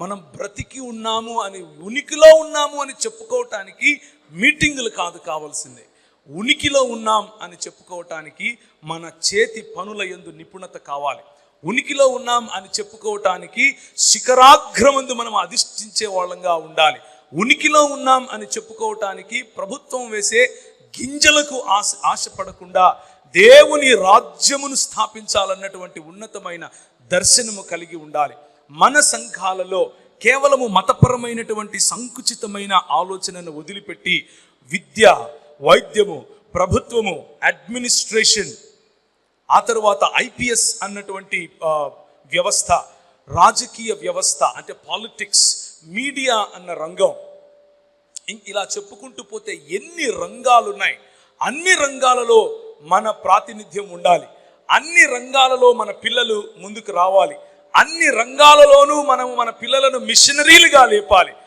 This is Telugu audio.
మనం బ్రతికి ఉన్నాము అని ఉనికిలో ఉన్నాము అని చెప్పుకోవటానికి మీటింగులు కాదు కావాల్సిందే. ఉనికిలో ఉన్నాం అని చెప్పుకోవటానికి మన చేతి పనుల యందు నిపుణత కావాలి. ఉనికిలో ఉన్నాం అని చెప్పుకోవటానికి శిఖరాగ్రమందు మనం అధిష్ఠించే వాళ్ళంగా ఉండాలి. ఉనికిలో ఉన్నాం అని చెప్పుకోవటానికి ప్రభుత్వం వేసే గింజలకు ఆశ ఆశపడకుండా దేవుని రాజ్యమును స్థాపించాలన్నటువంటి ఉన్నతమైన దర్శనము కలిగి ఉండాలి. మన సంఘాలలో కేవలము మతపరమైనటువంటి సంకుచితమైన ఆలోచనను వదిలిపెట్టి విద్య వైద్యము ప్రభుత్వము అడ్మినిస్ట్రేషన్ ఆ తరువాత ఐపీఎస్ అన్నటువంటి వ్యవస్థ రాజకీయ వ్యవస్థ అంటే పాలిటిక్స్ మీడియా అన్న రంగం. ఇలా చెప్పుకుంటూ పోతే ఎన్ని రంగాలు ఉన్నాయి అన్ని రంగాలలో మన ప్రాతినిధ్యం ఉండాలి. అన్ని రంగాలలో మన పిల్లలు ముందుకు రావాలి. అన్ని రంగాలలోనూ మనము మన పిల్లలను మిషనరీలుగా లేపాలి.